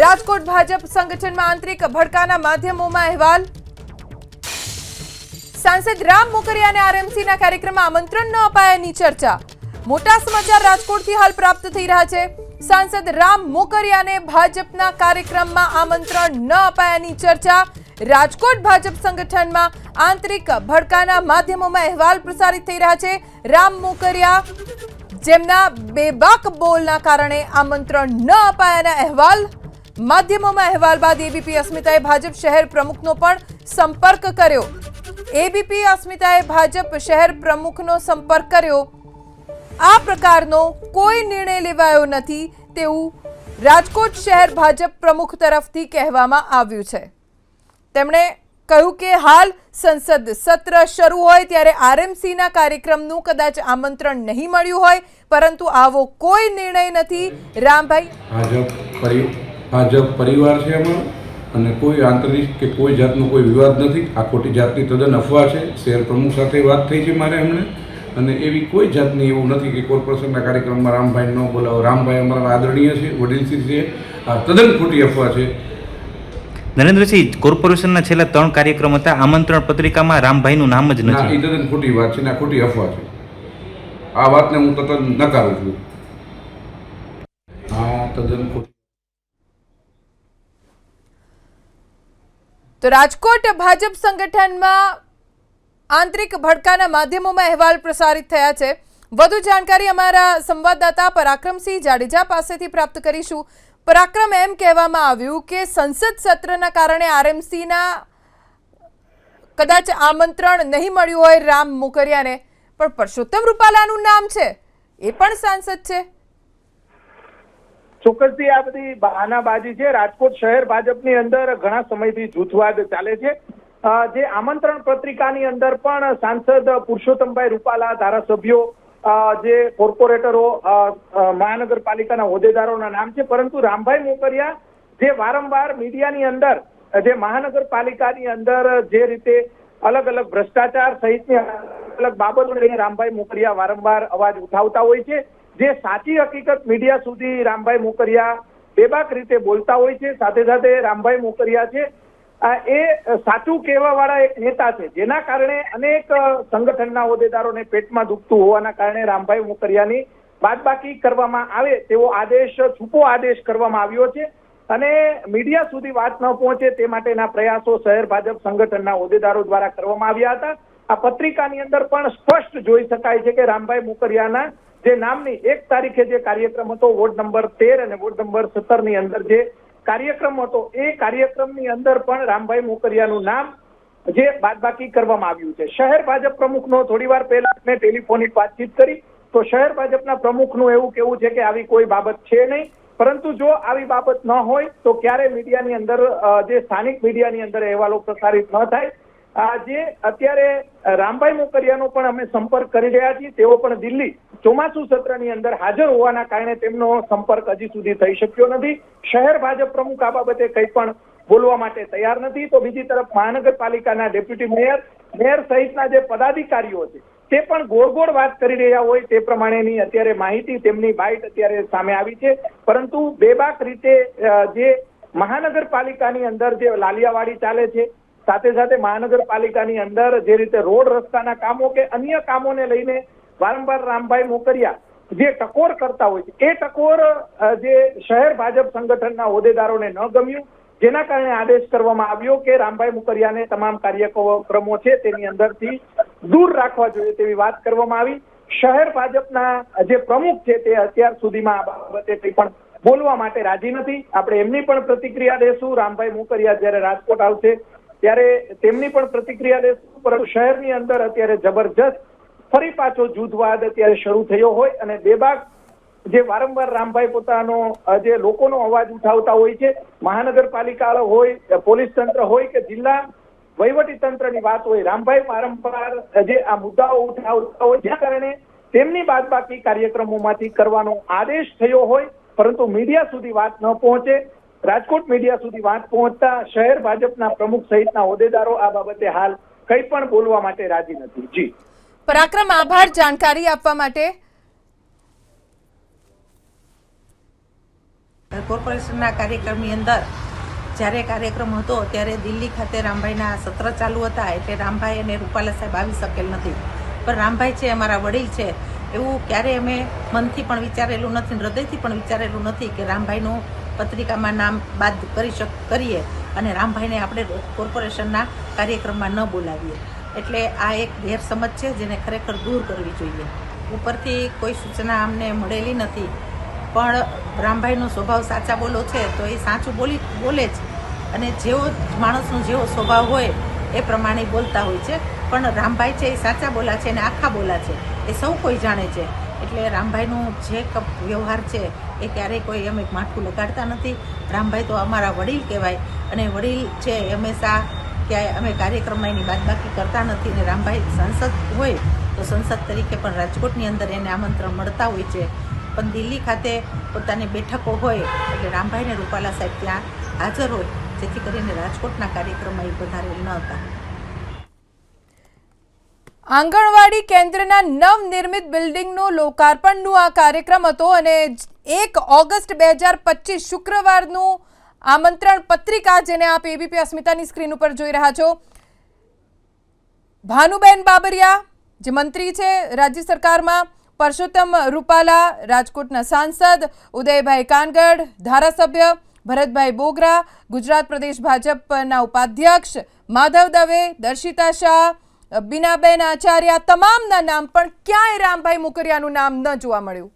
રાજકોટ ભાજપ સંગઠનમાં આંતરિક ભડકાના માધ્યમોમાં અહેવાલ. સાંસદ રામ મોકરિયાને આરએમસીના કાર્યક્રમમાં આમંત્રણ ન અપાયાની ચર્ચા. મોટા સમાચાર રાજકોટથી હાલ પ્રાપ્ત થઈ રહ્યા છે. સાંસદ રામ મોકરિયાને ભાજપના કાર્યક્રમમાં આમંત્રણ ન અપાયાની ચર્ચા. રાજકોટ ભાજપ સંગઠનમાં આંતરિક ભડકાના માધ્યમોમાં અહેવાલ પ્રસારિત થઈ રહ્યા છે. રામ મોકરિયા જેમના બેબાક બોલના કારણે આમંત્રણ ન અપાયાના અહેવાલ. માધ્યમોમાં અહેવાલ બાદ એબીપી અસ્મિતાએ ભાજપ શહેર પ્રમુખનો પણ સંપર્ક કર્યો. એબીપી અસ્મિતાએ ભાજપ શહેર પ્રમુખનો સંપર્ક કર્યો. આ પ્રકારનો કોઈ નિર્ણય લેવાયો નથી તેવું રાજકોટ શહેર ભાજપ પ્રમુખ તરફથી કહેવામાં આવ્યું છે. તેમણે કહ્યું કે હાલ સંસદ સત્ર શરૂ હોય ત્યારે આરએમસીના કાર્યક્રમનું કદાચ આમંત્રણ નહીં મળ્યું હોય, પરંતુ આવો કોઈ નિર્ણય નથી. રામભાઈ? ભાજપ ભાજપ પરિવાર છે અમારો અને કોઈ આંતરિક કે કોઈ જાતનો કોઈ વિવાદ નથી. આ ખોટી જાતની તદ્દન અફવા છે. શહેર પ્રમુખ સાથે વાત થઈ છે મારે એમણે. અને એવી કોઈ જાતની એવું નથી કે કોર્પોરેશનના કાર્યક્રમમાં રામભાઈ ન બોલાવો. રામભાઈ અમારા આદરણીય છે વડીલશ્રી છે. આ તદ્દન ખોટી અફવા છે. નરેન્દ્રસિંહ કોર્પોરેશનના છેલ્લા ત્રણ કાર્યક્રમ હતા. આમંત્રણ પત્રિકામાં રામભાઈનું નામ જ નથી. એ તદ્દન ખોટી વાત છે ને આ ખોટી અફવા છે. આ વાતને હું તદ્દન નકારું છું. આ તદ્દન ખોટી તો રાજકોટ ભાજપ સંગઠનમાં આંતરિક ભડકાના માધ્યમોમાં અહેવાલ પ્રસારિત થયા છે. વધુ જાણકારી અમારા સંવાદદાતા પરાક્રમસિંહ જાડેજા પાસેથી પ્રાપ્ત કરીશું. પરાક્રમ એમ કહેવામાં આવ્યું કે સંસદ સત્રના કારણે આરએમસીના કદાચ આમંત્રણ નહીં મળ્યું હોય, રામ મોકરિયાને. પણ પરસોત્તમ રૂપાલાનું નામ છે. એ પણ સાંસદ છે. ચોક્કસથી આ બધી બહાનાબાજી છે. રાજકોટ શહેર ભાજપની અંદર ઘણા સમયથી જૂથવાદ ચાલે છે. જે આમંત્રણ પત્રિકાની અંદર પણ સાંસદ પુરુષોત્તમભાઈ રૂપાલા, ધારાસભ્યો જે કોર્પોરેટરો મહાનગરપાલિકાના હોદ્દેદારોના નામ છે. પરંતુ રામભાઈ મોકરિયા જે વારંવાર મીડિયાની અંદર, જે મહાનગરપાલિકાની અંદર જે રીતે અલગ અલગ ભ્રષ્ટાચાર સહિતની અલગ અલગ બાબતો લઈને રામભાઈ મોકરિયા વારંવાર અવાજ ઉઠાવતા હોય છે. જે સાચી હકીકત મીડિયા સુધી રામભાઈ મોકરિયા બેબાક રીતે બોલતા હોય છે, સાથે સાથે રામભાઈ મોકરિયા છે એ સાચું કહેવાવાળા એક નેતા છે, જેના કારણે અનેક સંગઠનના હોદ્દેદારોને પેટમાં દુખતું હોવાના કારણે રામભાઈ મોકરિયાની બાદબાકી કરવામાં આવે તેવો આદેશ, છૂપો આદેશ કરવામાં આવ્યો છે અને મીડિયા સુધી વાત ન પહોંચે તે માટેના પ્રયાસો શહેર ભાજપ સંગઠનના હોદ્દેદારો દ્વારા કરવામાં આવ્યા હતા. આ પત્રિકાની અંદર પણ સ્પષ્ટ જોઈ શકાય છે કે રામભાઈ મોકરિયાના જે નામની એક તારીખે જે કાર્યક્રમ હતો, વોર્ડ નંબર તેર અને વોર્ડ નંબર સત્તરની અંદર જે કાર્યક્રમ હતો, એ કાર્યક્રમની અંદર પણ રામભાઈ મોકરિયાનું નામ જે બાદબાકી કરવામાં આવ્યું છે. શહેર ભાજપ પ્રમુખનો થોડી વાર પહેલા મેં ટેલિફોનિક વાતચીત કરી. તો શહેર ભાજપના પ્રમુખનું એવું કેવું છે કે આવી કોઈ બાબત છે નહીં. પરંતુ જો આવી બાબત ન હોય, તો ક્યારે મીડિયાની અંદર જે સ્થાનિક મીડિયાની અંદર અહેવાલો પ્રસારિત ન થાય. આ જે અત્યારે રામભાઈ મોકરિયાનો પણ અમે સંપર્ક કરી રહ્યા છીએ. તેઓ પણ દિલ્હી ચોમાસુ સત્રની અંદર હાજર હોવાના કારણે તેમનો સંપર્ક હજી સુધી થઈ શક્યો નથી. શહેર ભાજપ પ્રમુખ આ બાબતે કંઈ પણ બોલવા માટે તૈયાર નથી. તો બીજી તરફ મહાનગરપાલિકાના ડેપ્યુટી મેયર મેયર સહિતના જે પદાધિકારીઓ છે, તે પણ ગોળ ગોળ વાત કરી રહ્યા હોય તે પ્રમાણેની અત્યારે માહિતી તેમની બાઇટ અત્યારે સામે આવી છે. પરંતુ બેબાક રીતે જે મહાનગરપાલિકાની અંદર જે લાલિયાવાડી ચાલે છે સાથે સાથે મહાનગરપાલિકાની અંદર જે રીતે રોડ રસ્તાના કામો કે અન્ય કામોને લઈને વારંવાર રામભાઈ મોકરિયા જે ટકોર કરતા હોય છે, એ ટકોર જે શહેર ભાજપ સંગઠનના હોદ્દેદારોને ન ગમ્યું, જેના કારણે આદેશ કરવામાં આવ્યો કે રામભાઈ મુકરિયાને તમામ કાર્યક્રમો છે તેની અંદરથી દૂર રાખવા જોઈએ તેવી વાત કરવામાં આવી. શહેર ભાજપના જે પ્રમુખ છે તે અત્યાર સુધીમાં આ બાબતે કંઈ પણ બોલવા માટે રાજી નથી. આપણે એમની પણ પ્રતિક્રિયા દેશું. રામભાઈ મોકરિયા જ્યારે રાજકોટ આવશે ત્યારે તેમની પણ પ્રતિક્રિયા દેશું પરંતુ શહેરની અંદર અત્યારે જબરજસ્ત ફરી પાછો જૂથવાદ અત્યારે શરૂ થયો હોય અને બેબાક જે વારંવાર રામભાઈ પોતાનો જે લોકોનો અવાજ ઉઠાવતા હોય છે, મહાનગરપાલિકા હોય પોલીસ તંત્ર હોય કે જિલ્લા વહીવટી તંત્રની વાત હોય, રામભાઈ વારંવાર જે આ મુદ્દાઓ ઉઠાવતા હોય, જેના કારણે તેમની બાદબાકી કાર્યક્રમોમાંથી કરવાનો આદેશ થયો હોય, પરંતુ મીડિયા સુધી વાત ન પહોંચે. રાજકોટ મીડિયા સુધી વાત પહોંચતા શહેર ભાજપના પ્રમુખ સહિતના હોદ્દેદારો આ બાબતે હાલ કંઈ પણ બોલવા માટે રાજી નથી. જી. પરાક્રમ આભાર જાણકારી આપવા માટે. કોર્પોરેશનના કાર્યક્રમની અંદર જ્યારે કાર્યક્રમ હતો ત્યારે દિલ્હી ખાતે રામભાઈના સત્ર ચાલુ હતા એટલે રામભાઈ અને રૂપાલા સાહેબ આવી શકેલ નથી. પણ રામભાઈ છે અમારા વડીલ છે એવું ક્યારેય અમે મનથી પણ વિચારેલું નથી ને હૃદયથી પણ વિચારેલું નથી કે રામભાઈનું પત્રિકામાં નામ બાદ કરી શક, કરીએ અને રામભાઈને આપણે કોર્પોરેશનના કાર્યક્રમમાં ન બોલાવીએ. એટલે આ એક ગેરસમજ છે જેને ખરેખર દૂર કરવી જોઈએ. ઉપરથી કોઈ સૂચના અમને મળેલી નથી. પણ રામભાઈનો સ્વભાવ સાચા બોલો છે તો એ સાચું બોલી, બોલે જ. અને જેવો માણસનો જેવો સ્વભાવ હોય એ પ્રમાણે બોલતા હોય છે. પણ રામભાઈ છે એ સાચા બોલા છે અને આખા બોલા છે. એ સૌ કોઈ જાણે છે. એટલે રામભાઈનું જે વ્યવહાર છે એ ક્યારેય કોઈ અમે માઠું લગાડતા નથી. રામભાઈ તો અમારા વડીલ કહેવાય અને વડીલ છે હંમેશા ક્યાંય અમે કાર્યક્રમમાં એની બાદબાકી કરતા નથી ને રામભાઈ સંસદ હોય તો સંસદ તરીકે પણ રાજકોટની અંદર એને આમંત્રણ મળતા હોય છે. પણ દિલ્હી ખાતે પોતાની બેઠકો હોય એટલે રામભાઈને રૂપાલા સાહેબ ત્યાં હાજર હોય, જેથી કરીને રાજકોટના કાર્યક્રમમાં એ વધારે ન હતા. આંગણવાડી કેન્દ્રના નવનિર્મિત બિલ્ડિંગનું લોકાર્પણનું આ કાર્યક્રમ હતો અને એક ઓગસ્ટ બે હજાર પચીસ શુક્રવારનું આમંત્રણ પત્રિકા જેને આપ એબીપી અસ્મિતાની સ્ક્રીન ઉપર જોઈ રહ્યા છો. ભાનુબેન બાબરિયા, જે મંત્રી છે રાજ્ય સરકારમાં, પરસોત્તમ રૂપાલા, રાજકોટના સાંસદ, ઉદયભાઈ કાનગઢ ધારાસભ્ય, ભરતભાઈ બોગરા, ગુજરાત પ્રદેશ ભાજપના ઉપાધ્યક્ષ, માધવ દવે, દર્શિતા શાહ બીનાબેન આચાર્ય તમામના નામ પણ ક્યાંય રામભાઈ મુકરિયાનું નામ ન જોવા મળ્યું.